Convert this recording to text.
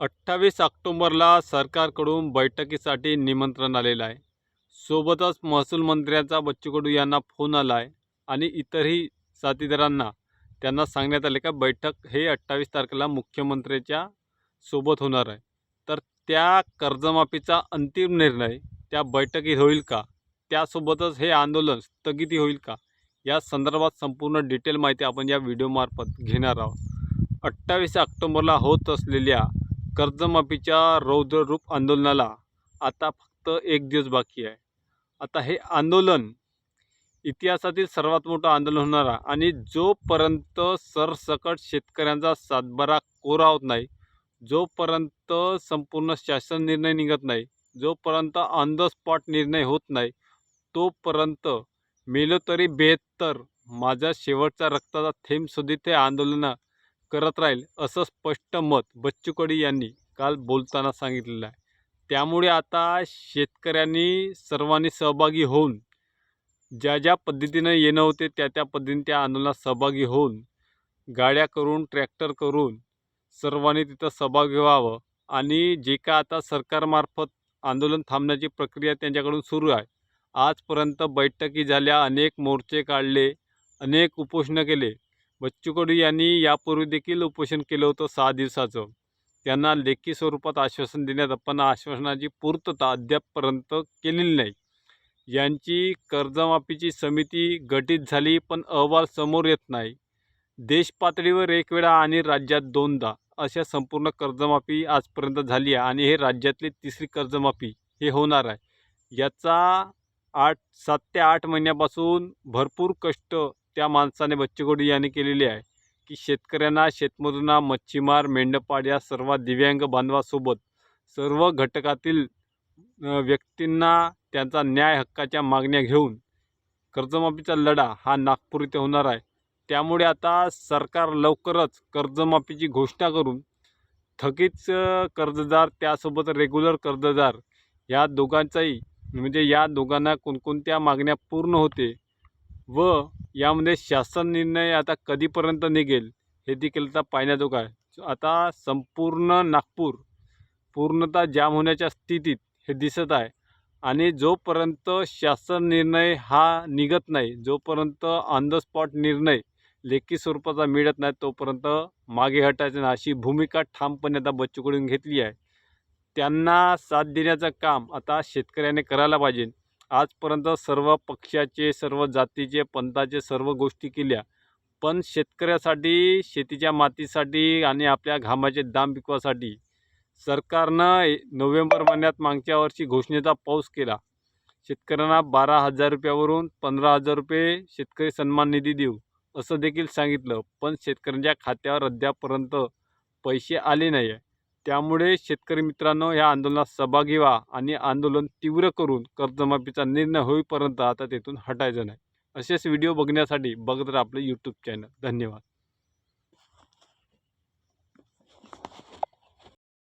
अठ्ठावीस ऑक्टोंबरला सरकारकडून बैठकीसाठी निमंत्रण आलेलं आहे. सोबतच महसूल मंत्र्यांचा बच्चू कडू यांना फोन आला आहे आणि इतरही साथीदारांना त्यांना सांगण्यात आले का बैठक हे अठ्ठावीस तारखेला मुख्यमंत्र्याच्या सोबत होणार आहे. तर त्या कर्जमाफीचा अंतिम निर्णय त्या बैठकीत होईल का? त्यासोबतच हे आंदोलन स्थगिती होईल का? या संदर्भात संपूर्ण डिटेल माहिती आपण या व्हिडिओमार्फत घेणार आहोत. अठ्ठावीस ऑक्टोंबरला होत असलेल्या कर्जमाफीच्या रौद्ररूप आंदोलनाला आता फक्त एक दिवस बाकी आहे. आता हे आंदोलन इतिहासातील सर्वात मोठं आंदोलन होणार आहे आणि जोपर्यंत सरसकट शेतकऱ्यांचा सातबारा कोरा होत नाही जोपर्यंत संपूर्ण शासन निर्णय निघत नाही जोपर्यंत ऑन द स्पॉट निर्णय होत नाही तोपर्यंत मेलो तरी बेहत्तर माझा शेवटचा रक्ताचा थेंबसुद्धा ते आंदोलनं करत राहील असं स्पष्ट मत बच्चू कडू यांनी काल बोलताना सांगितलेलं आहे. त्यामुळे आता शेतकऱ्यांनी सर्वांनी सहभागी होऊन ज्या ज्या पद्धतीनं येणं होते त्या त्या पद्धतीने त्या आंदोलनात सहभागी होऊन गाड्या करून ट्रॅक्टर करून सर्वांनी तिथं सहभागी व्हावं आणि जे का आता सरकारमार्फत आंदोलन थांबण्याची प्रक्रिया त्यांच्याकडून सुरू आहे. आजपर्यंत बैठकी झाल्या अनेक मोर्चे काढले अनेक उपोषणं केले बच्चू कडू यांनी यापूर्वी देखील उपोषण केलं होतं सहा दिवसाचं. त्यांना लेखी स्वरूपात आश्वासन देण्यात पण आश्वासनाची पूर्तता अद्यापपर्यंत केलेली नाही. यांची कर्जमाफीची समिती गठीत झाली पण अहवाल समोर येत नाही. देश पातळीवर एक वेळा आणि राज्यात दोनदा अशा संपूर्ण कर्जमाफी आजपर्यंत झाली आहे आणि हे राज्यातली तिसरी कर्जमाफी हे होणार आहे. याचा आठ सात ते आठ महिन्यापासून भरपूर कष्ट त्या माणसाने बच्चू यांनी केलेली आहे की शेतकऱ्यांना शेतमजुरांना मच्छीमार मेंढपाळ या सर्व दिव्यांग बांधवासोबत सर्व घटकातील व्यक्तींना त्यांचा न्याय हक्काच्या मागण्या घेऊन कर्जमाफीचा लढा हा नागपूर इथे होणार आहे. त्यामुळे आता सरकार लवकरच कर्जमाफीची घोषणा करून थकीत कर्जदार त्यासोबत रेग्युलर कर्जदार या दोघांचाही म्हणजे या दोघांना कोणकोणत्या मागण्या पूर्ण होते व यामध्ये शासन निर्णय आता कधीपर्यंत निघेल हे देखील आता पाहण्याजोगं आहे. आता संपूर्ण नागपूर पूर्णतः जाम होण्याच्या स्थितीत हे दिसत आहे आणि जोपर्यंत शासन निर्णय हा निघत नाही जोपर्यंत ऑन द स्पॉट निर्णय लेखी स्वरूपाचा मिळत नाही तोपर्यंत मागे हटायचं नाही. अशी भूमिका ठामपणे आता बच्चूकडून घेतली आहे. त्यांना साथ देण्याचं काम आता शेतकऱ्याने करायला पाहिजे. आजपर्यंत सर्व पक्षाचे सर्व जातीचे पंथाचे सर्व गोष्टी केल्या. पण शेतकऱ्यासाठी शेतीच्या मातीसाठी आणि आपल्या घामाचे दाम पिकवासाठी सरकारनं नोव्हेंबर महिन्यात मागच्या वर्षी घोषणेचा पाऊस केला. शेतकऱ्यांना बारा हजार रुपयावरून पंधरा हजार रुपये शेतकरी सन्मान निधी देऊ असं देखील सांगितलं. पण शेतकऱ्यांच्या खात्यावर अद्यापर्यंत पैसे आले नाही आहे त्यामुळे शेतकरी मित्रांनो या आंदोलनात सहभागी व्हा आणि आंदोलन तीव्र करून कर्जमाफीचा निर्णय होईपर्यंत आता तेथून हटायचं नाही. असेच व्हिडिओ बघण्यासाठी बघत राहा आपलं यूट्यूब चॅनल धन्यवाद.